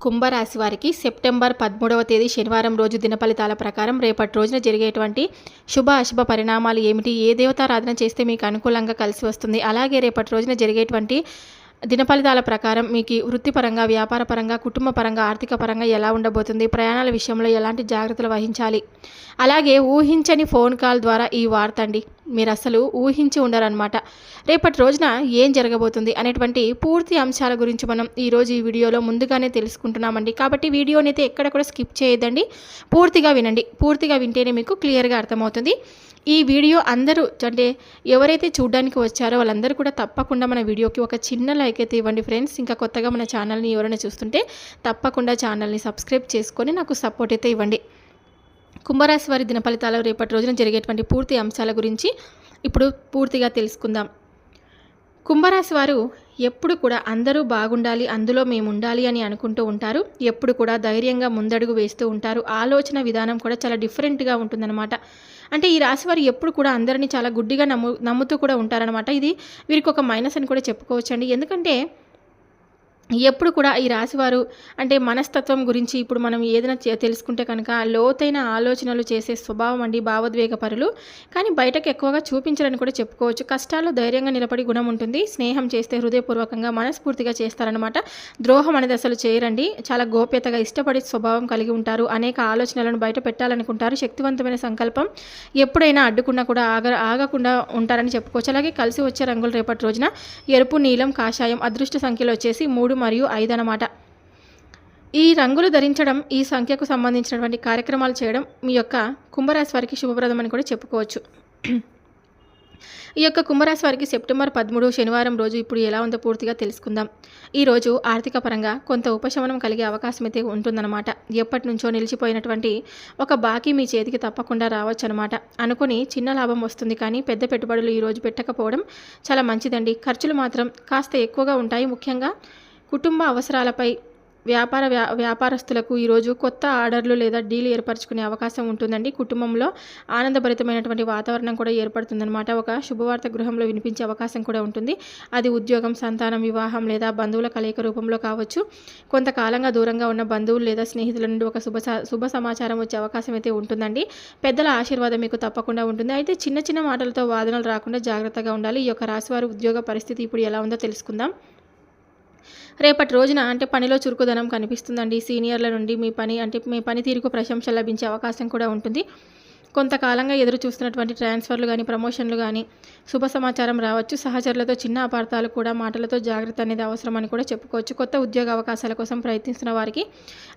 కుంభరాశి వారికి సెప్టెంబర్ పదమూడవ తేదీ శనివారం రోజు దినఫలితాల ప్రకారం రేపటి రోజున జరిగేటువంటి శుభ అశుభ పరిణామాలు ఏమిటి? ఏ దేవతారాధన చేస్తే మీకు అనుకూలంగా కలిసి వస్తుంది? అలాగే రేపటి రోజున జరిగేటువంటి దినఫలితాల ప్రకారం మీకు వృత్తిపరంగా వ్యాపారపరంగా కుటుంబ పరంగా ఆర్థిక పరంగా ఎలా ఉండబోతుంది? ప్రయాణాల విషయంలో ఎలాంటి జాగ్రత్తలు వహించాలి? అలాగే ఊహించని ఫోన్ కాల్ ద్వారా ఈ వార్త అండి. మీరు అసలు ఊహించి ఉండరనమాట రేపటి రోజున ఏం జరగబోతుంది అనేటువంటి పూర్తి అంశాల గురించి మనం ఈరోజు ఈ వీడియోలో ముందుగానే తెలుసుకుంటున్నామండి. కాబట్టి వీడియోని అయితే ఎక్కడ కూడా స్కిప్ చేయొద్దండి. పూర్తిగా వినండి. పూర్తిగా వింటేనే మీకు క్లియర్గా అర్థమవుతుంది. ఈ వీడియో అందరూ అంటే ఎవరైతే చూడడానికి వచ్చారో వాళ్ళందరూ కూడా తప్పకుండా మన వీడియోకి ఒక చిన్న లైక్ అయితే ఇవ్వండి ఫ్రెండ్స్. ఇంకా కొత్తగా మన ఛానల్ని ఎవరైనా చూస్తుంటే తప్పకుండా ఛానల్ని సబ్స్క్రైబ్ చేసుకొని నాకు సపోర్ట్ అయితే ఇవ్వండి. కుంభరాశి వారి దినఫలితాలు రేపటి రోజున జరిగేటువంటి పూర్తి అంశాల గురించి ఇప్పుడు పూర్తిగా తెలుసుకుందాం. కుంభరాశి వారు ఎప్పుడు కూడా అందరూ బాగుండాలి అందులో మేము ఉండాలి అని అనుకుంటూ ఉంటారు. ఎప్పుడు కూడా ధైర్యంగా ముందడుగు వేస్తూ ఉంటారు. ఆలోచన విధానం కూడా చాలా డిఫరెంట్గా ఉంటుందన్నమాట. అంటే ఈ రాశి వారు ఎప్పుడు కూడా అందరినీ చాలా గుడ్డిగా నమ్ము నమ్ముతూ కూడా ఉంటారనమాట ఇది వీరికి ఒక మైనస్ అని కూడా చెప్పుకోవచ్చండి. ఎందుకంటే ఎప్పుడు కూడా ఈ రాశివారు అంటే మనస్తత్వం గురించి ఇప్పుడు మనం ఏదైనా తెలుసుకుంటే కనుక లోతైన ఆలోచనలు చేసే స్వభావం అండి భావోద్వేగ పరులు కానీ బయటకు ఎక్కువగా చూపించరని కూడా చెప్పుకోవచ్చు. కష్టాల్లో ధైర్యంగా నిలబడి గుణం ఉంటుంది. స్నేహం చేస్తే హృదయపూర్వకంగా మనస్ఫూర్తిగా చేస్తారనమాట ద్రోహం అనేది అసలు చేయరండి. చాలా గోప్యతగా ఇష్టపడే స్వభావం కలిగి ఉంటారు. అనేక ఆలోచనలను బయట పెట్టాలనుకుంటారు. శక్తివంతమైన సంకల్పం ఎప్పుడైనా అడ్డుకున్నా కూడా ఆగ ఆగకుండా ఉంటారని చెప్పుకోవచ్చు. అలాగే కలిసి వచ్చే రంగులు రేపటి రోజున ఎరుపు నీలం కాషాయం అదృష్ట సంఖ్యలో వచ్చేసి మూడు మరియు ఐదు అన్నమాట. ఈ రంగులు ధరించడం ఈ సంఖ్యకు సంబంధించినటువంటి కార్యక్రమాలు చేయడం మీ యొక్క కుంభరాశి వారికి శుభప్రదం అని కూడా చెప్పుకోవచ్చు. ఈ యొక్క కుంభరాశి వారికి సెప్టెంబర్ పదమూడు శనివారం రోజు ఇప్పుడు ఎలా ఉందో పూర్తిగా తెలుసుకుందాం. ఈరోజు ఆర్థిక పరంగా కొంత ఉపశమనం కలిగే అవకాశం అయితే ఉంటుందన్నమాట. ఎప్పటి నుంచో నిలిచిపోయినటువంటి ఒక బాకీ మీ చేతికి తప్పకుండా రావచ్చు అనమాట అనుకుని చిన్న లాభం వస్తుంది కానీ పెద్ద పెట్టుబడులు ఈరోజు పెట్టకపోవడం చాలా మంచిదండి. ఖర్చులు మాత్రం కాస్త ఎక్కువగా ఉంటాయి. ముఖ్యంగా కుటుంబ అవసరాలపై వ్యాపార వ్యా వ్యాపారస్తులకు ఈరోజు కొత్త ఆర్డర్లు లేదా డీల్ ఏర్పరచుకునే అవకాశం ఉంటుందండి. కుటుంబంలో ఆనందభరితమైనటువంటి వాతావరణం కూడా ఏర్పడుతుందన్నమాట. ఒక శుభవార్త గృహంలో వినిపించే అవకాశం కూడా ఉంటుంది. అది ఉద్యోగం సంతానం వివాహం లేదా బంధువుల కలయిక రూపంలో కావచ్చు. కొంతకాలంగా దూరంగా ఉన్న బంధువులు లేదా స్నేహితుల నుండి ఒక శుభ శుభ సమాచారం వచ్చే అవకాశం అయితే ఉంటుందండి. పెద్దల ఆశీర్వాదం మీకు తప్పకుండా ఉంటుంది. అయితే చిన్న చిన్న మాటలతో వాదనలు రాకుండా జాగ్రత్తగా ఉండాలి. ఈ యొక్క రాశివారి ఉద్యోగ పరిస్థితి ఇప్పుడు ఎలా ఉందో తెలుసుకుందాం. రేపటి రోజున అంటే పనిలో చురుకుదనం కనిపిస్తుందండి. సీనియర్ల నుండి మీ పని అంటే మీ పనితీరుకు ప్రశంస లభించే అవకాశం కూడా ఉంటుంది. కొంతకాలంగా ఎదురు చూస్తున్నటువంటి ట్రాన్స్ఫర్లు కానీ ప్రమోషన్లు కానీ శుభ సమాచారం రావచ్చు. సహచరులతో చిన్న అపార్థాలు కూడా మాటలతో జాగ్రత్త అనేది అవసరం అని కూడా చెప్పుకోవచ్చు. కొత్త ఉద్యోగ అవకాశాల కోసం ప్రయత్నిస్తున్న వారికి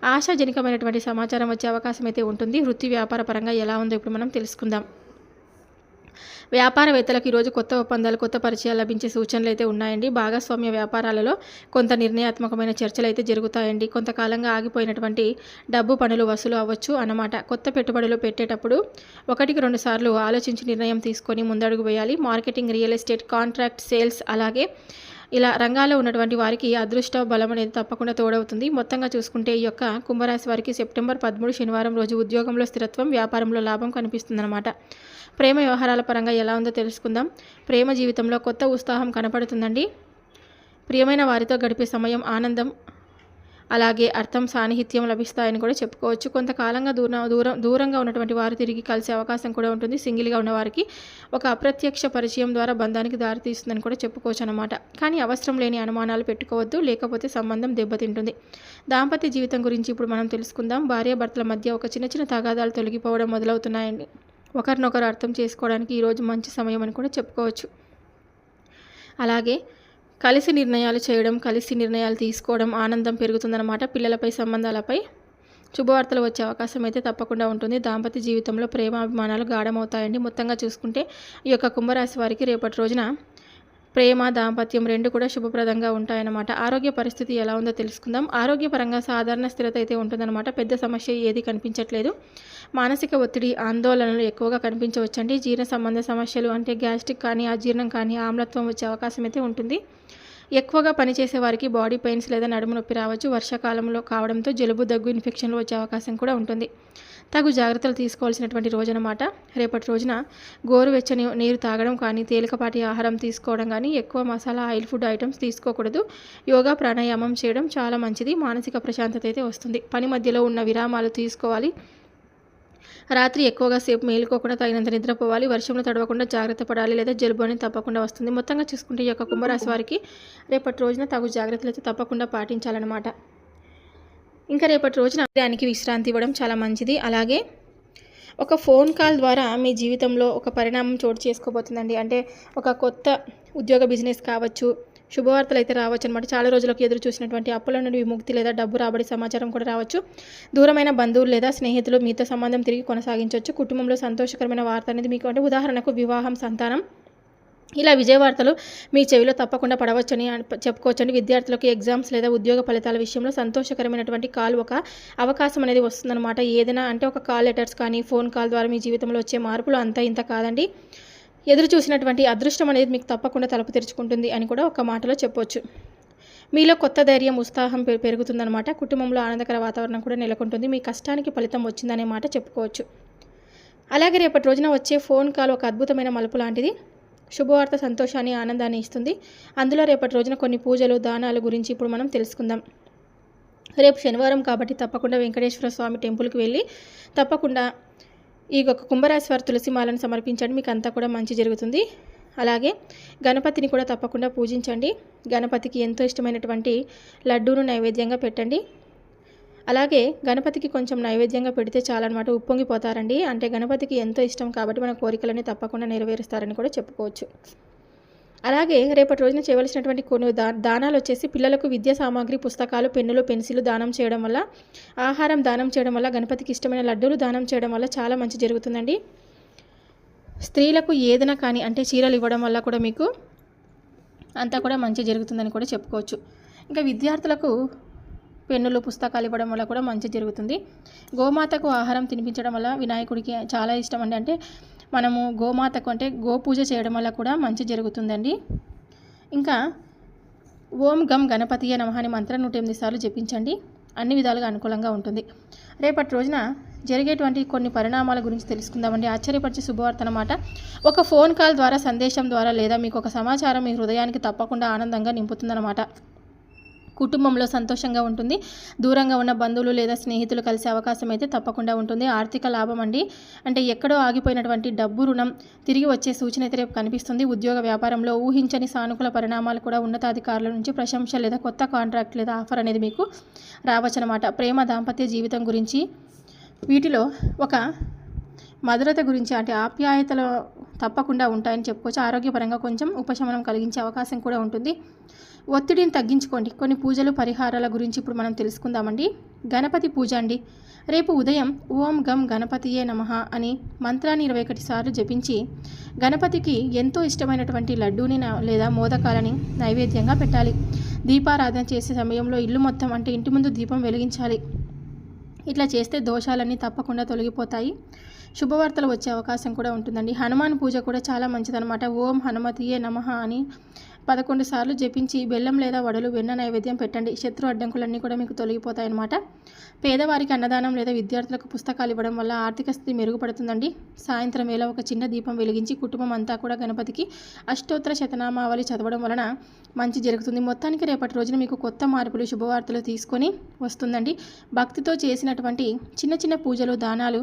ఆశాజనకమైనటువంటి సమాచారం వచ్చే అవకాశం అయితే ఉంటుంది. వృత్తి వ్యాపార పరంగా ఎలా ఉందో ఇప్పుడు మనం తెలుసుకుందాం. వ్యాపారవేత్తలకు ఈరోజు కొత్త ఒప్పందాలు కొత్త పరిచయాలు లభించే సూచనలు అయితే ఉన్నాయండి. భాగస్వామ్య వ్యాపారాలలో కొంత నిర్ణయాత్మకమైన చర్చలు అయితే జరుగుతాయండి. కొంతకాలంగా ఆగిపోయినటువంటి డబ్బు పనులు వసూలు అవ్వచ్చు అన్నమాట. కొత్త పెట్టుబడులు పెట్టేటప్పుడు ఒకటికి రెండు సార్లు ఆలోచించి నిర్ణయం తీసుకొని ముందడుగు వేయాలి. Marketing real estate contract sales అలాగే ఇలా రంగాల్లో ఉన్నటువంటి వారికి అదృష్ట బలం అనేది తప్పకుండా తోడవుతుంది. మొత్తంగా చూసుకుంటే ఈ యొక్క కుంభరాశి వారికి సెప్టెంబర్ పదమూడు శనివారం రోజు ఉద్యోగంలో స్థిరత్వం వ్యాపారంలో లాభం కనిపిస్తుందన్నమాట. ప్రేమ వ్యవహారాల పరంగా ఎలా ఉందో తెలుసుకుందాం. ప్రేమ జీవితంలో కొత్త ఉత్సాహం కనపడుతుందండి. ప్రియమైన వారితో గడిపే సమయం ఆనందం అలాగే అర్థం సాన్నిహిత్యం లభిస్తాయని కూడా చెప్పుకోవచ్చు. కొంతకాలంగా దూరం దూరం దూరంగా ఉన్నటువంటి వారు తిరిగి కలిసే అవకాశం కూడా ఉంటుంది. సింగిల్గా ఉన్నవారికి ఒక అప్రత్యక్ష పరిచయం ద్వారా బంధానికి దారితీస్తుందని కూడా చెప్పుకోవచ్చు అనమాట కానీ అవసరం లేని అనుమానాలు పెట్టుకోవద్దు లేకపోతే సంబంధం దెబ్బతింటుంది. దాంపత్య జీవితం గురించి ఇప్పుడు మనం తెలుసుకుందాం. భార్యాభర్తల మధ్య ఒక చిన్న చిన్న తగాదాలు తొలగిపోవడం మొదలవుతున్నాయండి ఒకరినొకరు అర్థం చేసుకోవడానికి ఈరోజు మంచి సమయం అని కూడా చెప్పుకోవచ్చు. అలాగే కలిసి నిర్ణయాలు చేయడం కలిసి నిర్ణయాలు తీసుకోవడం ఆనందం పెరుగుతుందన్నమాట. పిల్లలపై సంబంధాలపై శుభవార్తలు వచ్చే అవకాశం అయితే తప్పకుండా ఉంటుంది. దాంపత్య జీవితంలో ప్రేమాభిమానాలు గాఢమవుతాయండి. మొత్తంగా చూసుకుంటే ఈ యొక్క కుంభరాశి వారికి రేపటి రోజున ప్రేమ దాంపత్యం రెండు కూడా శుభప్రదంగా ఉంటాయన్నమాట. ఆరోగ్య పరిస్థితి ఎలా ఉందో తెలుసుకుందాం. ఆరోగ్యపరంగా సాధారణ స్థిరత అయితే ఉంటుందన్నమాట. పెద్ద సమస్య ఏది కనిపించట్లేదు. మానసిక ఒత్తిడి ఆందోళనలు ఎక్కువగా కనిపించవచ్చండి. జీర్ణ సంబంధ సమస్యలు అంటే గ్యాస్ట్రిక్ కానీ అజీర్ణం కానీ ఆమ్లత్వం వచ్చే అవకాశం అయితే ఉంటుంది. ఎక్కువగా పనిచేసే వారికి బాడీ పెయిన్స్ లేదా నడుము నొప్పి రావచ్చు. వర్షాకాలంలో కావడంతో జలుబు దగ్గు ఇన్ఫెక్షన్లు వచ్చే అవకాశం కూడా ఉంటుంది. తగు జాగ్రత్తలు తీసుకోవాల్సినటువంటి రోజు రేపటి రోజున గోరువెచ్చని నీరు తాగడం కానీ తేలికపాటి ఆహారం తీసుకోవడం కానీ ఎక్కువ మసాలా ఆయిల్ ఫుడ్ ఐటమ్స్ తీసుకోకూడదు. యోగా ప్రాణాయామం చేయడం చాలా మంచిది. మానసిక ప్రశాంతత అయితే వస్తుంది. పని మధ్యలో ఉన్న విరామాలు తీసుకోవాలి. రాత్రి ఎక్కువగా సేపు మేలుకోకుండా తగినంత నిద్రపోవాలి వర్షంలో తడవకుండా జాగ్రత్త పడాలి లేదా జలుబు అనేది తప్పకుండా వస్తుంది. మొత్తంగా చూసుకుంటే ఈ యొక్క కుంభరాశి వారికి రేపటి రోజున తగు జాగ్రత్తలు అయితే తప్పకుండా పాటించాలన్నమాట. ఇంకా రేపటి రోజున దానికి విశ్రాంతి ఇవ్వడం చాలా మంచిది. అలాగే ఒక ఫోన్ కాల్ ద్వారా మీ జీవితంలో ఒక పరిణామం చోటు చేసుకోబోతుందండి. అంటే ఒక కొత్త ఉద్యోగ బిజినెస్ కావచ్చు శుభవార్తలు అయితే రావచ్చు అనమాట చాలా రోజులకు ఎదురు చూసినటువంటి అప్పుల నుండి విముక్తి లేదా డబ్బు రాబడి సమాచారం కూడా రావచ్చు. దూరమైన బంధువులు లేదా స్నేహితులు మీతో సంబంధం తిరిగి కొనసాగించవచ్చు. కుటుంబంలో సంతోషకరమైన వార్త అనేది మీకు అంటే ఉదాహరణకు వివాహం సంతానం. ఇలా విజయవార్తలు మీ చెవిలో తప్పకుండా పడవచ్చని చెప్పుకోవచ్చని విద్యార్థులకు ఎగ్జామ్స్ లేదా ఉద్యోగ ఫలితాల విషయంలో సంతోషకరమైనటువంటి కాల్ ఒక అవకాశం అనేది వస్తుందన్నమాట. ఏదైనా అంటే ఒక కాల్ లెటర్స్ కానీ ఫోన్ కాల్ ద్వారా మీ జీవితంలో వచ్చే మార్పులు అంత ఇంత కాదండి. ఎదురు చూసినటువంటి అదృష్టం అనేది మీకు తప్పకుండా తలుపు తెరుచుకుంటుంది అని కూడా ఒక మాటలో చెప్పొచ్చు. మీలో కొత్త ధైర్యం ఉత్సాహం పె- పెరుగుతుందన్నమాట. కుటుంబంలో ఆనందకర వాతావరణం కూడా నెలకొంటుంది. మీ కష్టానికి ఫలితం వచ్చిందనే మాట చెప్పుకోవచ్చు. అలాగే రేపటి రోజున వచ్చే ఫోన్ కాల్ ఒక అద్భుతమైన మలుపు లాంటిది. శుభవార్త సంతోషాన్ని ఆనందాన్ని ఇస్తుంది. అందులో రేపటి రోజున కొన్ని పూజలు దానాల గురించి ఇప్పుడు మనం తెలుసుకుందాం. రేపు శనివారం కాబట్టి తప్పకుండా వెంకటేశ్వర స్వామి టెంపుల్కి వెళ్ళి తప్పకుండా ఈ యొక్క కుంభరాశి వారు తులసి మాలను సమర్పించండి. మీకు అంతా కూడా మంచి జరుగుతుంది. అలాగే గణపతిని కూడా తప్పకుండా పూజించండి. గణపతికి ఎంతో ఇష్టమైనటువంటి లడ్డూను నైవేద్యంగా పెట్టండి. అలాగే గణపతికి కొంచెం నైవేద్యంగా పెడితే చాలన్నమాట ఉప్పొంగిపోతారండి. అంటే గణపతికి ఎంతో ఇష్టం కాబట్టి మన కోరికలని తప్పకుండా నెరవేరుస్తారని కూడా చెప్పుకోవచ్చు. అలాగే రేపటి రోజున చేయవలసినటువంటి కొన్ని దా దానాలు వచ్చేసి పిల్లలకు విద్యా సామాగ్రి పుస్తకాలు పెన్నులు పెన్సిల్ దానం చేయడం వల్ల ఆహారం దానం చేయడం వల్ల గణపతికి ఇష్టమైన లడ్డూలు దానం చేయడం వల్ల చాలా మంచి జరుగుతుందండి. స్త్రీలకు ఏదైనా కానీ అంటే చీరలు ఇవ్వడం వల్ల కూడా మీకు అంతా కూడా మంచి జరుగుతుందని కూడా చెప్పుకోవచ్చు. ఇంకా విద్యార్థులకు పెన్నులు పుస్తకాలు ఇవ్వడం వల్ల కూడా మంచి జరుగుతుంది. గోమాతకు ఆహారం తినిపించడం వల్ల వినాయకుడికి చాలా ఇష్టం అండి. అంటే మనము గోమాతకు అంటే గోపూజ చేయడం వల్ల కూడా మంచి జరుగుతుందండి. ఇంకా ఓం గం గణపతియ నమహాని మంత్రం నూట ఎనిమిది సార్లు జపించండి. అన్ని విధాలుగా అనుకూలంగా ఉంటుంది. రేపటి రోజున జరిగేటువంటి కొన్ని పరిణామాల గురించి తెలుసుకుందామండి. ఆశ్చర్యపరిచే శుభవార్త అనమాట ఒక ఫోన్ కాల్ ద్వారా సందేశం ద్వారా లేదా మీకు ఒక సమాచారం మీ హృదయానికి తప్పకుండా ఆనందంగా నింపుతుందన్నమాట. కుటుంబంలో సంతోషంగా ఉంటుంది. దూరంగా ఉన్న బంధువులు లేదా స్నేహితులు కలిసే అవకాశం అయితే తప్పకుండా ఉంటుంది. ఆర్థిక లాభం అండి. అంటే ఎక్కడో ఆగిపోయినటువంటి డబ్బు రుణం తిరిగి వచ్చే సూచన అయితే రేపు కనిపిస్తుంది. ఉద్యోగ వ్యాపారంలో ఊహించని సానుకూల పరిణామాలు కూడా ఉన్నతాధికారుల నుంచి ప్రశంస లేదా కొత్త కాంట్రాక్ట్ లేదా ఆఫర్ అనేది మీకు రావచ్చనమాట ప్రేమ దాంపత్య జీవితం గురించి వీటిలో ఒక మధురత గురించి అంటే ఆప్యాయతలు తప్పకుండా ఉంటాయని చెప్పుకోవచ్చు. ఆరోగ్యపరంగా కొంచెం ఉపశమనం కలిగించే అవకాశం కూడా ఉంటుంది. ఒత్తిడిని తగ్గించుకోండి. కొన్ని పూజలు పరిహారాల గురించి ఇప్పుడు మనం తెలుసుకుందామండి. గణపతి పూజ అండి. రేపు ఉదయం ఓం గం గణపతియే నమః అని మంత్రాన్ని ఇరవై ఒకటి సార్లు జపించి గణపతికి ఎంతో ఇష్టమైనటువంటి లడ్డూని లేదా మోదకాలని నైవేద్యంగా పెట్టాలి. దీపారాధన చేసే సమయంలో ఇల్లు మొత్తం అంటే ఇంటి ముందు దీపం వెలిగించాలి. ఇట్లా చేస్తే దోషాలన్నీ తప్పకుండా తొలగిపోతాయి. శుభవార్తలు వచ్చే అవకాశం కూడా ఉంటుందండి. హనుమాన్ పూజ కూడా చాలా మంచిదనమాట ఓం హనుమతియే నమః అని పదకొండు సార్లు జపించి బెల్లం లేదా వడలు వెన్న నైవేద్యం పెట్టండి. శత్రు అడ్డంకులన్నీ కూడా మీకు తొలగిపోతాయన్నమాట. పేదవారికి అన్నదానం లేదా విద్యార్థులకు పుస్తకాలు ఇవ్వడం వల్ల ఆర్థిక స్థితి మెరుగుపడుతుందండి. సాయంత్రం వేళ ఒక చిన్న దీపం వెలిగించి కుటుంబం అంతా కూడా గణపతికి అష్టోత్తర శతనామావళి చదవడం వలన మంచి జరుగుతుంది. మొత్తానికి రేపటి రోజున మీకు కొత్త మార్పులు శుభవార్తలు తీసుకొని వస్తుందండి. భక్తితో చేసినటువంటి చిన్న చిన్న పూజలు దానాలు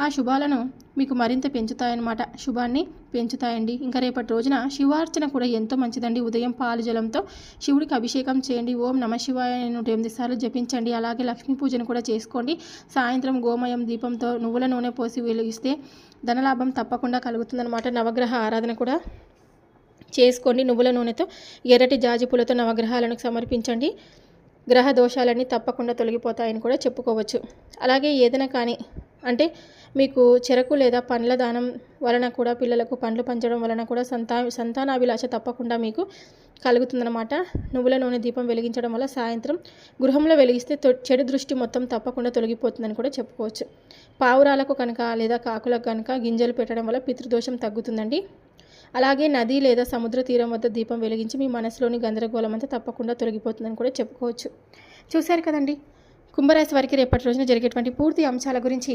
ఆ శుభాలను మీకు మరింత పెంచుతాయన్నమాట. శుభాన్ని పెంచుతాయండి. ఇంకా రేపటి రోజున శివార్చన కూడా ఎంతో మంచిదండి. ఉదయం పాలు జలంతో శివుడికి అభిషేకం చేయండి. ఓం నమ శివాయ నూట ఎనిమిది సార్లు జపించండి. అలాగే లక్ష్మీ పూజను కూడా చేసుకోండి. సాయంత్రం గోమయం దీపంతో నువ్వుల నూనె పోసి వెలిగిస్తే ధనలాభం తప్పకుండా కలుగుతుందన్నమాట. నవగ్రహ ఆరాధన కూడా చేసుకోండి. నువ్వుల నూనెతో ఎర్రటి జాజి పూలతో నవగ్రహాలను సమర్పించండి. గ్రహ దోషాలన్నీ తప్పకుండా తొలగిపోతాయని కూడా చెప్పుకోవచ్చు. అలాగే ఏదైనా కానీ అంటే మీకు చెరకు లేదా పండ్ల దానం వలన కూడా పిల్లలకు పండ్లు పంచడం వలన కూడా సంతా సంతానాభిలాష తప్పకుండా మీకు కలుగుతుందన్నమాట. నువ్వుల నూనె దీపం వెలిగించడం వల్ల సాయంత్రం గృహంలో వెలిగిస్తే చెడు దృష్టి మొత్తం తప్పకుండా తొలగిపోతుందని కూడా చెప్పుకోవచ్చు. పావురాలకు కనుక లేదా కాకులకు కనుక గింజలు పెట్టడం వల్ల పితృదోషం తగ్గుతుందండి. అలాగే నది లేదా సముద్ర తీరం వద్ద దీపం వెలిగించి మీ మనసులోని గందరగోళం అంతా తప్పకుండా తొలగిపోతుందని కూడా చెప్పుకోవచ్చు. చూశారు కదండి? కుంభరాశి వారికి రేపటి రోజున జరిగేటువంటి పూర్తి అంశాల గురించి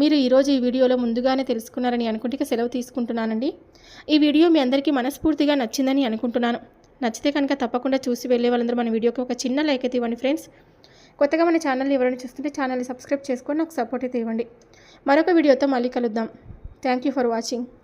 మీరు ఈరోజు ఈ వీడియోలో ముందుగానే తెలుసుకున్నారని అనుకుంటే సెలవు తీసుకుంటున్నానండి. ఈ వీడియో మీ అందరికీ మనస్ఫూర్తిగా నచ్చిందని అనుకుంటున్నాను. నచ్చితే కనుక తప్పకుండా చూసి వెళ్ళే వాళ్ళందరూ మన వీడియోకి ఒక చిన్న లైక్ అయితే ఇవ్వండి ఫ్రెండ్స్. కొత్తగా మన ఛానల్ ఎవరైనా చూస్తుంటే ఛానల్ని సబ్స్క్రైబ్ చేసుకొని నాకు సపోర్ట్ అయితే ఇవ్వండి. మరొక వీడియోతో మళ్ళీ కలుద్దాం. Thank you for watching.